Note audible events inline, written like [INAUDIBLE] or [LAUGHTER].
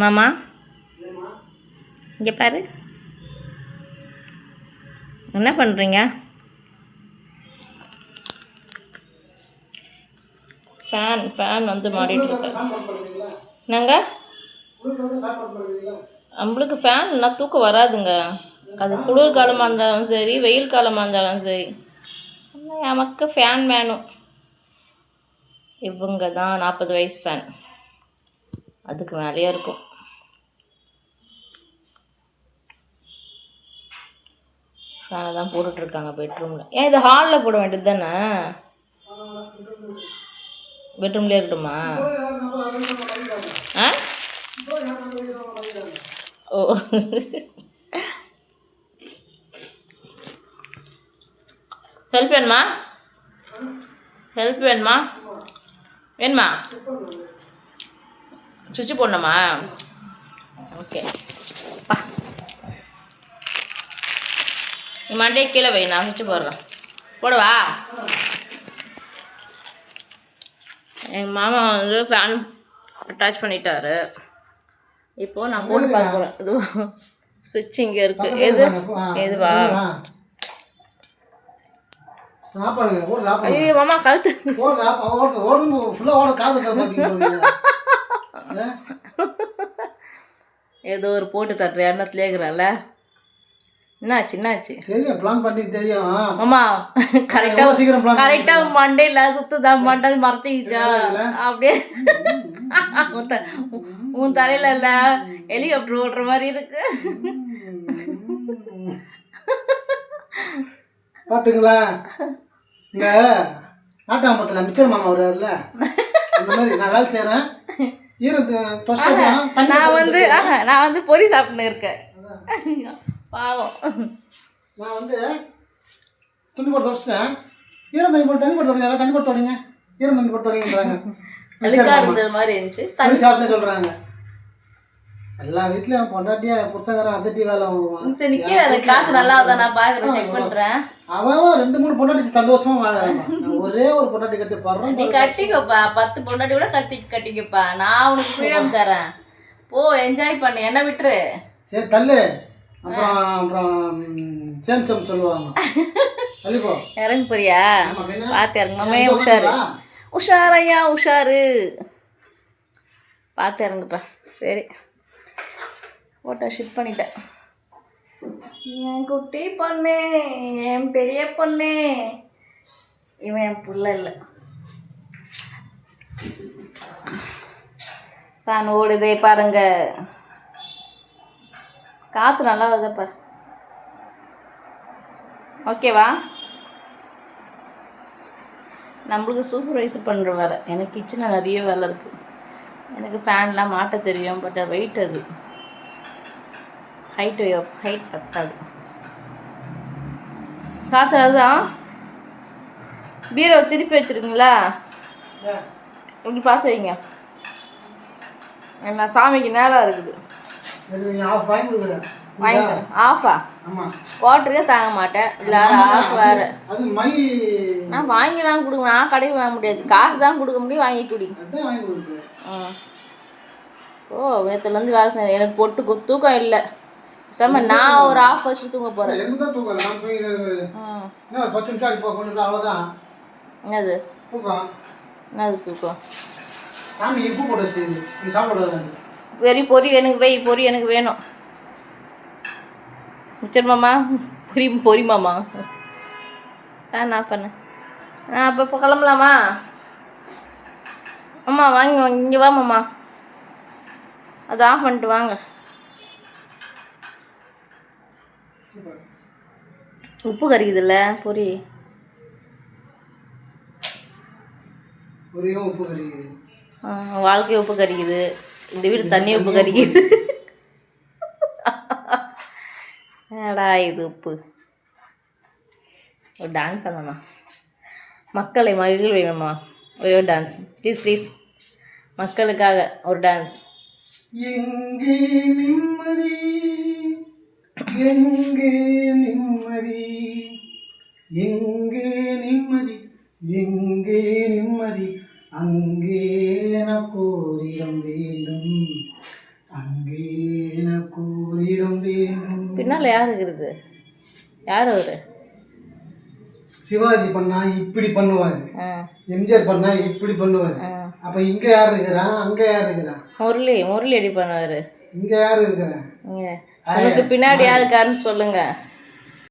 மாமா? இங்கே பாரு. என்ன பண்ணுறீங்க ஃபேன் ஃபேன் வந்து மாடிட்டு இருக்கு. என்னங்க? நம்மளுக்கு ஃபேன் தூக்கம் வராதுங்க. அது குளிர் காலமாக இருந்தாலும் சரி வெயில் காலமாக இருந்தாலும் சரி. நமக்கு ஃபேன் வேணும். இவங்க தான் நாற்பது வயசு ஃபேன் அதுக்கு மேலேயே இருக்கும். ஃபேனை தான் போட்டுட்ருக்காங்க பெட்ரூமில் ஏன் இது ஹாலில் போட வேண்டியது தானே? பெட்ரூம்லேயே இருக்கட்டுமா? ஆ? ஓ. ஹெல்ப் வேணுமா? ஹெல்ப் வேணுமா? வேணுமா? சுவிட்சு போடணுமா? ஓகே. பா. நீ மண்டே கீழே வை நான் சுவிட்சு போடுறேன். போடவா? எங்கள் மாமா வந்து ஃபேன் அட்டாச் பண்ணிட்டாரு. இப்போ நான் போட்டு பார்க்க போகிறேன் இது ஸ்விட்ச் இங்கே இருக்கு. எது? எதுவா? ஐயோ மாமா கழுத்து. ஏதோ ஒரு போட்டு தட்டுற எண்ணத்துலேயே இருக்கிறான்ல. என்னாச்சு என்னாச்சு? தெரியும் பிளான் பண்ணி தெரியும். கரெக்டாக எவ்வளோ சீக்கிரம் கரெக்டா மண்டையில சுத்துதா மண்டை மறைச்சிக்கிச்சா? அப்படியே உன் தலையில இல்ல. ஹெலிகாப்டர் ஓட்டுற மாதிரி இருக்கு. பார்த்துங்களா இங்க நாட்டாம்பத்தில் மிச்சர் மாமா வருவார்ல அந்த மாதிரி நான் வேலை தண்ணி நான் வந்து நான் வந்து பொரி சாப்பிட்டுன்னு இருக்கேன். பாவம். நான் வந்து துணி போட்டு துடைச்சிட்டேன் ஈரம் தண்ணி போட்டு தண்ணி போட்டு தொடங்க தண்ணி போட்டு தொடங்க ஈரம் தண்ணி போட்டு [LAUGHS] மாதிரி இருந்துச்சு. சொல்கிறாங்க எல்லா வீட்லேயும் பொண்டாட்டியா புருஷங்காரன் அதட்டி வேலை வாங்குவான். சரி நிக்கிற அந்த காத்து நல்லா தான் நான் பாக்குறேன் செக் பண்றேன். அவன் ரெண்டு மூணு பொண்டாட்டி சந்தோஷமா வாழறான் ஒரே ஒரு பொண்டாட்டி கட்டி படுறேன் நீ கட்டிக்கப்பா பத்து பொண்டாட்டி கூட கட்டி கட்டிக்கப்பா. நான் உனக்கு ஃப்ரீடம் தரேன். போ என்ஜாய் பண்ணு என்ன விட்டுரு? சரி தள்ளு. அப்புறம் அப்புறம் சேம்சம் சொல்லுவாங்க. தள்ளிப்போ இறங்கு போறியா? பார்த்து இறங்குமாமே ஏன் உஷாரு. தோக்கா? உஷார் ஐயா உஷாரு. பார்த்து இறங்குப்பா. சரி. ஃபோட்டோ ஷிஃப்ட் பண்ணிட்டேன். என் குட்டி பொண்ணு என் பெரிய பொண்ணு. இவன் என் புள்ள இல்லை. ஃபேன் ஓடுதே பாருங்க. காற்று நல்லா வருதா பாரு. ஓகேவா நம்மளுக்கு சூப்பர்வைசர் பண்ணுற வேலை. எனக்கு கிச்சனில் நிறைய வேலை இருக்குது எனக்கு ஃபேன்லாம் மாட்ட தெரியும் பட் வெயிட் அது. ஹைட் ஹைட் பத்தாது. காற்று அதுதான் பீரோ திருப்பி வச்சுருக்குங்களா? இப்படி பார்த்து வைங்க. என்ன சாமிக்கு நேரம் இருக்குது. வாங்கி தரேன் ஆஃபா குவார்ட்டருக்கே தாங்க மாட்டேன். இல்லை ஆஃப் வேறு. நான் வாங்கிலாம் கொடுக்க நான் கடையில் வாங்க முடியாது. காசு தான் கொடுக்க முடியும் வாங்கி குடி. அதான் வாங்கி கொடுக்குது ம் ஓ நேற்றுலேருந்து வேலை செஞ்சேன். எனக்கு பொட்டு தூக்கம் இல்லை. சாம நான் ஒரு ஆஃப் வச்சு தூங்க போகிறேன் பத்து நிமிஷம் அவ்வளோதான் என்னது? தூக்கம். என்னது தூக்கம்? சாமி வெறி பொரி எனக்கு வை பொரி எனக்கு வேணும். மிச்சர் மாமா பொரி பொரி மாமா. ஆ நான் பண்ணேன் நான் அப்போ இப்போ கிளம்பலாமா? அம்மா வாங்கி வாங்க இங்கே வா மாமா. அதை ஆஃப் பண்ணிட்டு வாங்க. உப்பு கறிக்குதுல்ல பொரி ஒரே உப்பு கறிக்குது ஆ, வாழ்க்கை உப்பு கறிக்குது இந்த வீடு தண்ணி உப்பு கறிக்குது என்னடா இது உப்பு? ஒரு டான்ஸ் ஆடணுமா? மக்களை மகிழ் வேணுமா ஒரே ஒரு டான்ஸ் ப்ளீஸ் ப்ளீஸ் மக்களுக்காக ஒரு டான்ஸ் எங்கே நிம்மதி? எங்கே நிம்மதி? எங்கே நிம்மதி? எங்கே நிம்மதி? அங்கே எனக்கு ஓரிடம் வேண்டும். பின்னால் யார் இருக்கிறது யார் அவரு? சிவாஜி பண்ணா இப்படி பண்ணுவார். எம்ஜிஆர் பண்ணா இப்படி பண்ணுவார். அப்ப இங்க யார் இருக்கிறா? அங்க யார் இருக்கிறா? முரளி முரளி அடி பண்ணுவார்? இங்க யார் இருக்கிறா? உனக்கு பின்னாடி யாருக்காருன்னு சொல்லுங்க.